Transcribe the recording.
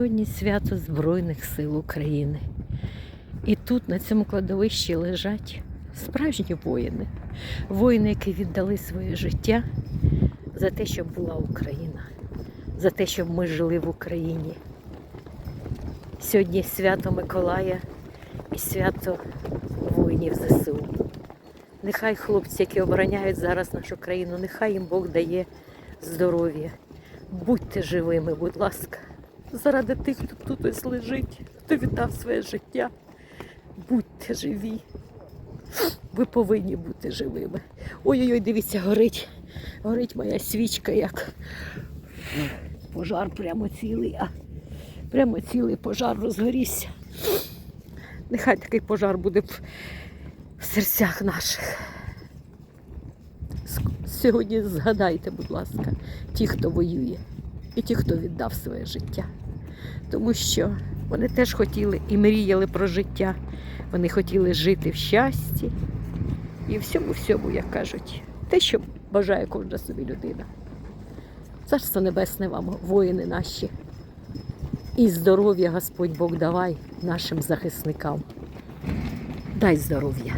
Сьогодні свято Збройних сил України. І тут, на цьому кладовищі, лежать справжні воїни. Воїни, які віддали своє життя за те, щоб була Україна, за те, щоб ми жили в Україні. Сьогодні свято Миколая і свято воїнів ЗСУ. Нехай хлопці, які обороняють зараз нашу країну, нехай їм Бог дає здоров'я. Будьте живими, будь ласка, заради тих, хто тут ось лежить, хто віддав своє життя. Будьте живі. Ви повинні бути живими. Ой-ой-ой, дивіться, горить. Горить моя свічка, як пожар прямо цілий, а прямо цілий пожар розгорівся. Нехай такий пожар буде в серцях наших. Сьогодні згадайте, будь ласка, ті, хто воює, і ті, хто віддав своє життя. Тому що вони теж хотіли і мріяли про життя. Вони хотіли жити в щасті і всьому, всьому, як кажуть, те, що бажає кожна собі людина. Царство Небесне вам, воїни наші. І здоров'я Господь Бог давай нашим захисникам. Дай здоров'я.